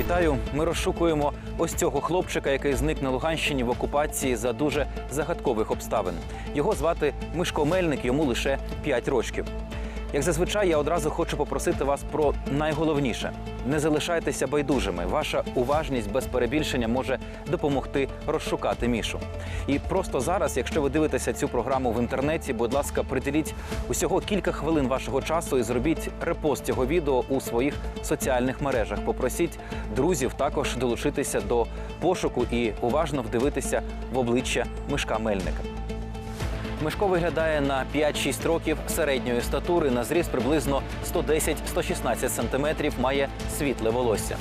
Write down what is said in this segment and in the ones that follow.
Вітаю! Ми розшукуємо ось цього хлопчика, який зник на Луганщині в окупації за дуже загадкових обставин. Його звати Мишко Мельник, йому лише 5 років. Як зазвичай, я одразу хочу попросити вас про найголовніше: не залишайтеся байдужими. Ваша уважність без перебільшення може допомогти розшукати мішу. І просто зараз, якщо ви дивитеся цю програму в інтернеті, будь ласка, приділіть усього кілька хвилин вашого часу і зробіть репост цього відео у своїх соціальних мережах. Попросіть друзів також долучитися до пошуку і уважно вдивитися в обличчя Мишка Мельника. Мишко виглядає на 5-6 років середньої статури, на зріст приблизно 110-116 сантиметрів, має світле волосся.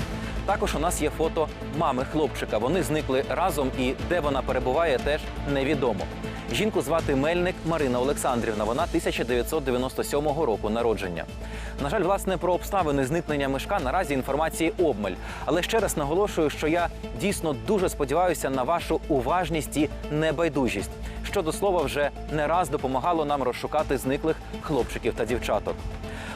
Також у нас є фото мами хлопчика. Вони зникли разом, і де вона перебуває, теж невідомо. Жінку звати Мельник Марина Олександрівна. Вона 1997 року народження. На жаль, власне, про обставини зникнення мишка наразі інформації обмаль. Але ще раз наголошую, що я дійсно дуже сподіваюся на вашу уважність і небайдужість що до слова вже не раз допомагало нам розшукати зниклих хлопчиків та дівчаток.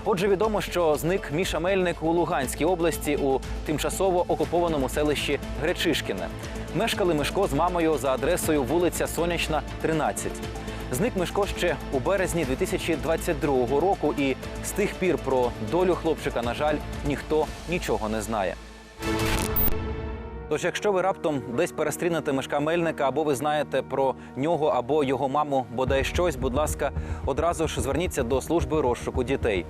Отже, відомо, що зник Міша Мельник у Луганській області у тимчасово окупованому селищі Гречишкіне. Мешкали Мишко з мамою за адресою вулиця Сонячна, 13. Зник Мишко ще у березні 2022 року, і з тих пір про долю хлопчика, на жаль, ніхто нічого не знає. Тож, якщо ви раптом десь перестрінете мешка Мельника, або ви знаєте про нього або його маму, бодай щось, будь ласка, одразу ж зверніться до служби розшуку дітей.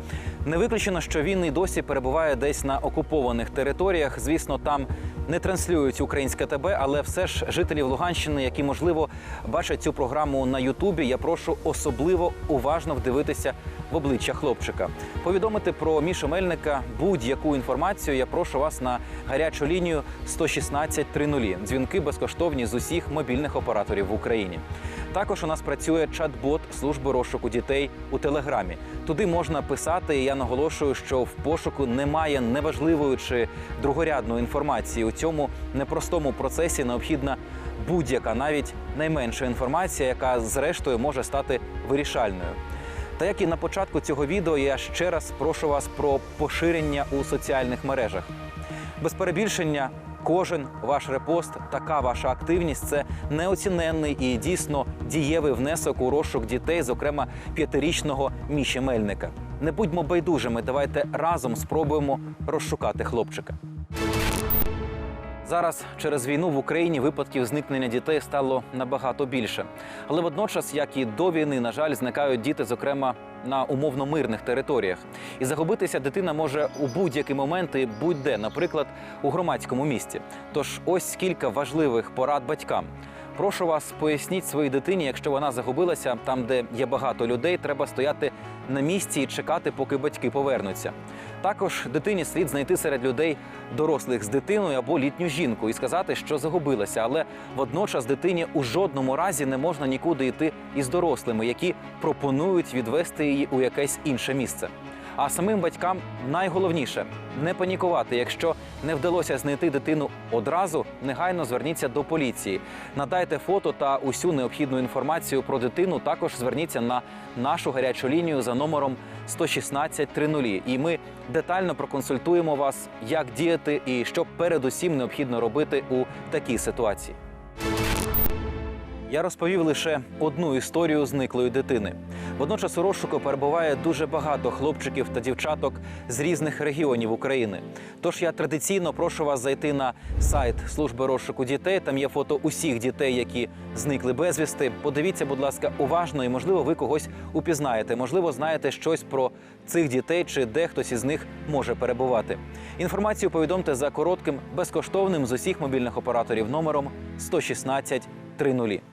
Не виключено, що він і досі перебуває десь на окупованих територіях. Звісно, там не транслюють українське ТБ, але все ж жителів Луганщини, які можливо бачать цю програму на Ютубі, я прошу особливо уважно вдивитися в обличчя хлопчика. Повідомити про Мішу Мельника будь-яку інформацію. Я прошу вас на гарячу лінію 116 30. Дзвінки безкоштовні з усіх мобільних операторів в Україні. Також у нас працює чат-бот служби розшуку дітей у телеграмі. Туди можна писати. і Я наголошую, що в пошуку немає неважливої чи другорядної інформації. У цьому непростому процесі необхідна будь-яка, навіть найменша інформація, яка зрештою може стати вирішальною. Та як і на початку цього відео, я ще раз прошу вас про поширення у соціальних мережах. Без перебільшення, кожен ваш репост, така ваша активність це неоціненний і дійсно дієвий внесок у розшук дітей, зокрема п'ятирічного Міші Мельника. Не будьмо байдужими, давайте разом спробуємо розшукати хлопчика. Зараз через війну в Україні випадків зникнення дітей стало набагато більше. Але водночас, як і до війни, на жаль, зникають діти, зокрема на умовно мирних територіях. І загубитися дитина може у будь-який момент і будь-де, наприклад, у громадському місті. Тож ось кілька важливих порад батькам. Прошу вас, поясніть своїй дитині, якщо вона загубилася там, де є багато людей, треба стояти на місці і чекати, поки батьки повернуться. Також дитині слід знайти серед людей дорослих з дитиною або літню жінку і сказати, що загубилася, але водночас дитині у жодному разі не можна нікуди йти із дорослими, які пропонують відвести її у якесь інше місце. А самим батькам найголовніше не панікувати. Якщо не вдалося знайти дитину одразу, негайно зверніться до поліції. Надайте фото та усю необхідну інформацію про дитину. Також зверніться на нашу гарячу лінію за номером 116 30. І ми детально проконсультуємо вас, як діяти і що передусім необхідно робити у такій ситуації. Я розповів лише одну історію зниклої дитини. Водночас у розшуку перебуває дуже багато хлопчиків та дівчаток з різних регіонів України. Тож я традиційно прошу вас зайти на сайт служби розшуку дітей. Там є фото усіх дітей, які зникли безвісти. Подивіться, будь ласка, уважно, і можливо, ви когось упізнаєте. Можливо, знаєте щось про цих дітей чи де хтось із них може перебувати. Інформацію повідомте за коротким безкоштовним з усіх мобільних операторів номером 116 30.